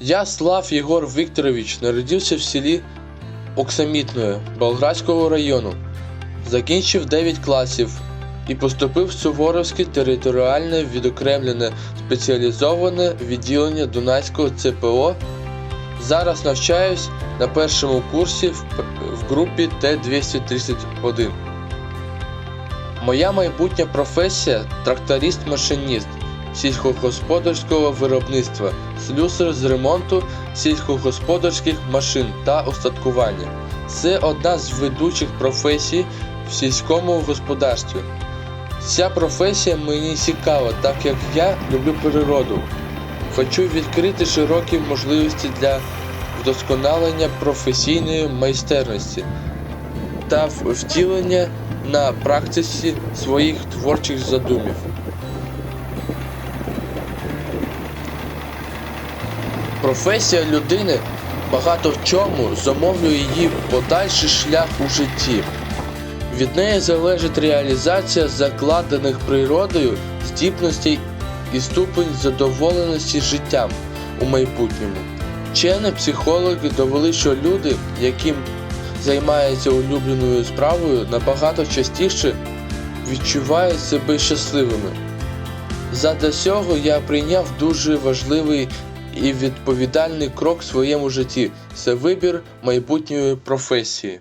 Я, Слав Єгор Вікторович, народився в селі Оксамітної Болградського району. Закінчив 9 класів і поступив в Суворовське територіальне відокремлене спеціалізоване відділення Дунайського ЦПО. Зараз навчаюсь на першому курсі в, групі Т-231. Моя майбутня професія тракторист-машиніст сільськогосподарського виробництва, слюсар з ремонту сільськогосподарських машин та устаткування. Це одна з ведучих професій в сільському господарстві. Ця професія мені цікава, так як я люблю природу. Хочу відкрити широкі можливості для вдосконалення професійної майстерності та втілення на практиці своїх творчих задумів. Професія людини багато в чому зумовлює її подальший шлях у житті. Від неї залежить реалізація закладених природою здібностей і ступень задоволеності життям у майбутньому. Вчені психологи довели, що люди, яким займаються улюбленою справою, набагато частіше відчувають себе щасливими. Задля цього я прийняв дуже важливий і відповідальний крок в своєму житті це вибір майбутньої професії.